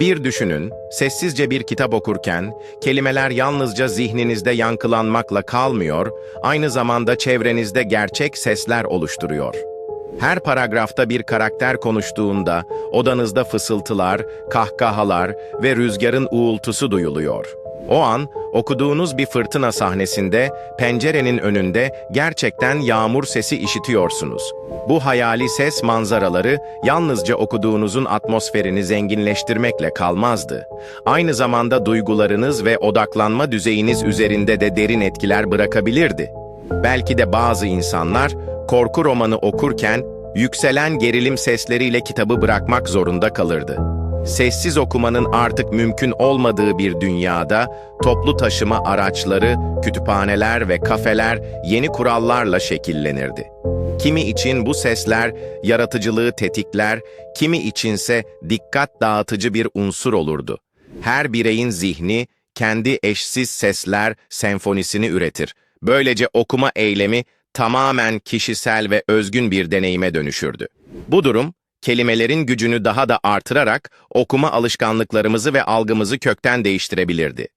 Bir düşünün, sessizce bir kitap okurken, kelimeler yalnızca zihninizde yankılanmakla kalmıyor, aynı zamanda çevrenizde gerçek sesler oluşturuyor. Her paragrafta bir karakter konuştuğunda, odanızda fısıltılar, kahkahalar ve rüzgarın uğultusu duyuluyor. O an, okuduğunuz bir fırtına sahnesinde, pencerenin önünde gerçekten yağmur sesi işitiyorsunuz. Bu hayali ses manzaraları yalnızca okuduğunuzun atmosferini zenginleştirmekle kalmazdı. Aynı zamanda duygularınız ve odaklanma düzeyiniz üzerinde de derin etkiler bırakabilirdi. Belki de bazı insanlar korku romanı okurken yükselen gerilim sesleriyle kitabı bırakmak zorunda kalırdı. Sessiz okumanın artık mümkün olmadığı bir dünyada toplu taşıma araçları, kütüphaneler ve kafeler yeni kurallarla şekillenirdi. Kimi için bu sesler yaratıcılığı tetikler, kimi içinse dikkat dağıtıcı bir unsur olurdu. Her bireyin zihni kendi eşsiz sesler senfonisini üretir. Böylece okuma eylemi tamamen kişisel ve özgün bir deneyime dönüşürdü. Bu durum, kelimelerin gücünü daha da artırarak okuma alışkanlıklarımızı ve algımızı kökten değiştirebilirdi.